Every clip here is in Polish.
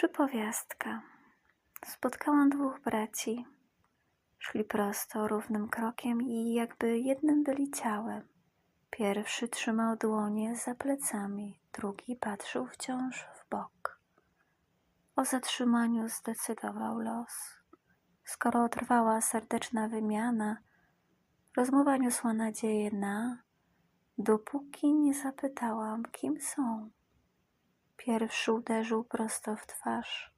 Przypowiastka. Spotkałam dwóch braci. Szli prosto, równym krokiem i jakby jednym byli ciałem. Pierwszy trzymał dłonie za plecami, drugi patrzył wciąż w bok. O zatrzymaniu zdecydował los. Skoro trwała serdeczna wymiana, rozmowa niosła nadzieję na, dopóki nie zapytałam, kim są. Pierwszy uderzył prosto w twarz,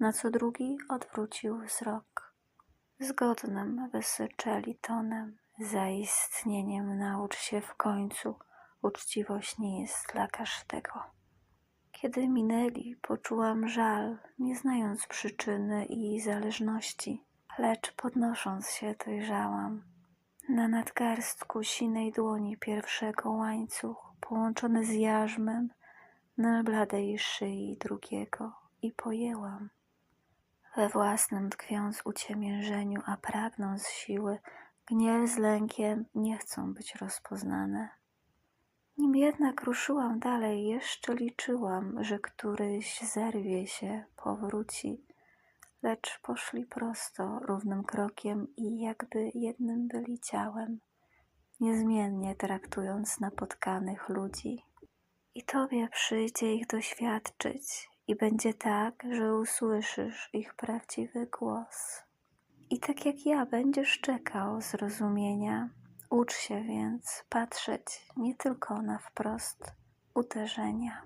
na co drugi odwrócił wzrok. Zgodnym wysyczeli tonem, zaistnieniem naucz się w końcu, uczciwość nie jest dla każdego. Kiedy minęli, poczułam żal, nie znając przyczyny i zależności, lecz podnosząc się dojrzałam. Na nadgarstku sinej dłoni pierwszego łańcuch, połączony z jarzmem, na bladej szyi drugiego i pojęłam. We własnym tkwiąc uciemiężeniu, a pragnąc siły, gniew z lękiem nie chcą być rozpoznane. Nim jednak ruszyłam dalej, jeszcze liczyłam, że któryś zerwie się, powróci, lecz poszli prosto, równym krokiem i jakby jednym byli ciałem, niezmiennie traktując napotkanych ludzi. I Tobie przyjdzie ich doświadczyć, i będzie tak, że usłyszysz ich prawdziwy głos. I tak jak ja będziesz czekał zrozumienia, ucz się więc patrzeć nie tylko na wprost uderzenia.